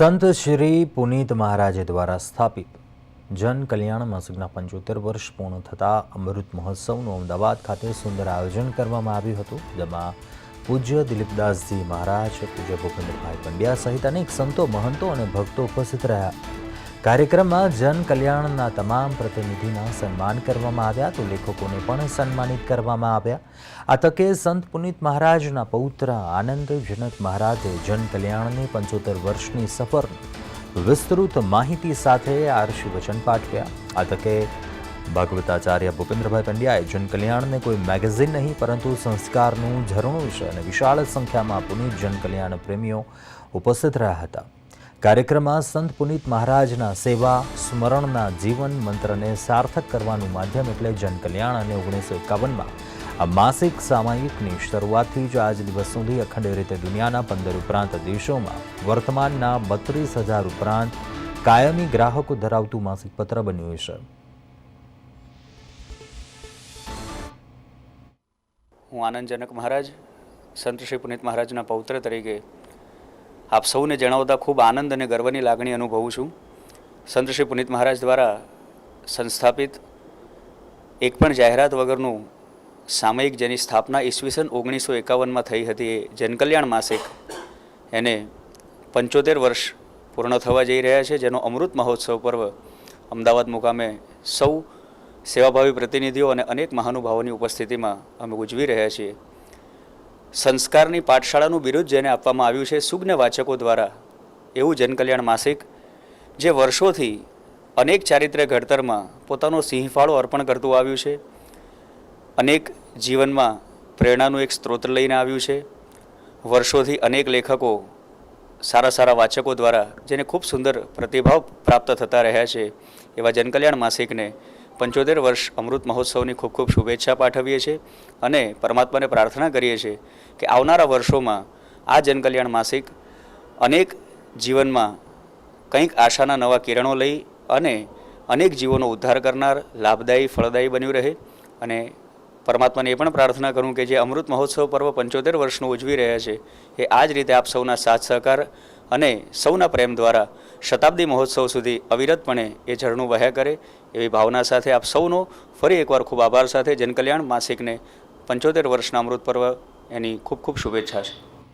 સંત શ્રી પુનીત મહારાજે દ્વારા સ્થાપિત જન કલ્યાણ માસિકના પંચોતેર વર્ષ પૂર્ણ થતાં અમૃત મહોત્સવનું અમદાવાદ ખાતે સુંદર આયોજન કરવામાં આવ્યું હતું, જેમાં પૂજ્ય દિલીપદાસજી મહારાજ, પૂજ્ય ભૂપેન્દ્રભાઈ પંડ્યા સહિત અનેક સંતો, મહંતો અને ભક્તો ઉપસ્થિત રહ્યા. કાર્યક્રમમાં જન કલ્યાણના તમામ પ્રતિનિધિના સન્માન કરવામાં આવ્યા તો લેખકોને પણ સન્માનિત કરવામાં આવ્યા. આ તકે સંત પુનિત મહારાજના પૌત્ર આનંદ જનક મહારાજે જન કલ્યાણની પંચોતેર વર્ષની સફરની વિસ્તૃત માહિતી સાથે આરશી વચન પાઠવ્યા. આ તકે ભાગવતાચાર્ય ભૂપેન્દ્રભાઈ પંડ્યાએ જન કલ્યાણને કોઈ મેગેઝિન નહીં, પરંતુ સંસ્કારનું ઝરણું છે અને વિશાળ સંખ્યામાં પુનિત જન કલ્યાણ પ્રેમીઓ ઉપસ્થિત રહ્યા હતા. કાર્યક્રમમાં સંત પુનિત મહારાજના સેવા, સ્મરણના જીવન મંત્રને સાર્થક કરવાનું માધ્યમ એટલે જન કલ્યાણ અને ઓગણીસો એકાવનમાં આ માસિક સામાયિકની શરૂઆતથી જ આજ દિવસ સુધી અખંડ રીતે દુનિયાના પંદર ઉપરાંત દેશોમાં વર્તમાનના બત્રીસ હજાર ઉપરાંત કાયમી ગ્રાહકો ધરાવતું માસિક પત્ર બન્યું છે. હું આનંદજનક મહારાજ, સંત શ્રી પુનિત મહારાજના પૌત્ર તરીકે આપ સૌને જણાવતા ખૂબ આનંદ અને ગર્વની લાગણી અનુભવું છું. સંત શ્રી પુનિત મહારાજ દ્વારા સંસ્થાપિત એક પણ જાહેરાત વગરનું સામયિક જેની સ્થાપના ઈસવીસન ઓગણીસો એકાવનમાં થઈ હતી એ જનકલ્યાણ માસિક એને પંચોતેર વર્ષ પૂર્ણ થવા જઈ રહ્યા છે. જેનો અમૃત મહોત્સવ પર્વ અમદાવાદ મુકામે સૌ સેવાભાવી પ્રતિનિધિઓ અને અનેક મહાનુભાવોની ઉપસ્થિતિમાં અમે ઉજવી રહ્યા છીએ. સંસ્કારની પાઠશાળાનું બિરુદ જેને આપવામાં આવ્યું છે સુજ્ઞ વાચકો દ્વારા, એવું જનકલ્યાણ માસિક, જે વર્ષોથી અનેક ચારિત્ર્ય ઘડતરમાં પોતાનો સિંહફાળો અર્પણ કરતું આવ્યું છે. અનેક જીવનમાં પ્રેરણાનું એક સ્ત્રોત લઈને આવ્યું છે. વર્ષોથી અનેક લેખકો, સારા સારા વાચકો દ્વારા, જેને ખૂબ સુંદર પ્રતિભાવ પ્રાપ્ત થતા રહ્યા છે, એવા જનકલ્યાણ માસિકને પંચોતેર વર્ષ અમૃત મહોત્સવની ખૂબ ખૂબ શુભેચ્છા પાઠવીએ છીએ અને પરમાત્માને પ્રાર્થના કરીએ છીએ કે આવનારા વર્ષોમાં આ જનકલ્યાણ માસિક અનેક જીવનમાં કંઈક આશાના નવા કિરણો લઈ અને અનેક જીવોનો ઉદ્ધાર કરનાર લાભદાયી, ફળદાયી બન્યું રહે અને પરમાત્માને એ પણ પ્રાર્થના કરું કે જે અમૃત મહોત્સવ પર્વ પંચોતેર વર્ષનું ઉજવી રહ્યા છે, એ આ જ રીતે આપ સૌના સાથ સહકાર અને સૌના પ્રેમ દ્વારા શતાબ્દી મહોત્સવ સુધી અવિરતપણે એ ઝરણું વહ્યા કરે એવી ભાવના સાથે આપ સૌનો ફરી એકવાર ખૂબ આભાર સાથે જનકલ્યાણ માસિકને પંચોતેર વર્ષના અમૃત પર્વ એની ખૂબ ખૂબ શુભેચ્છા છે.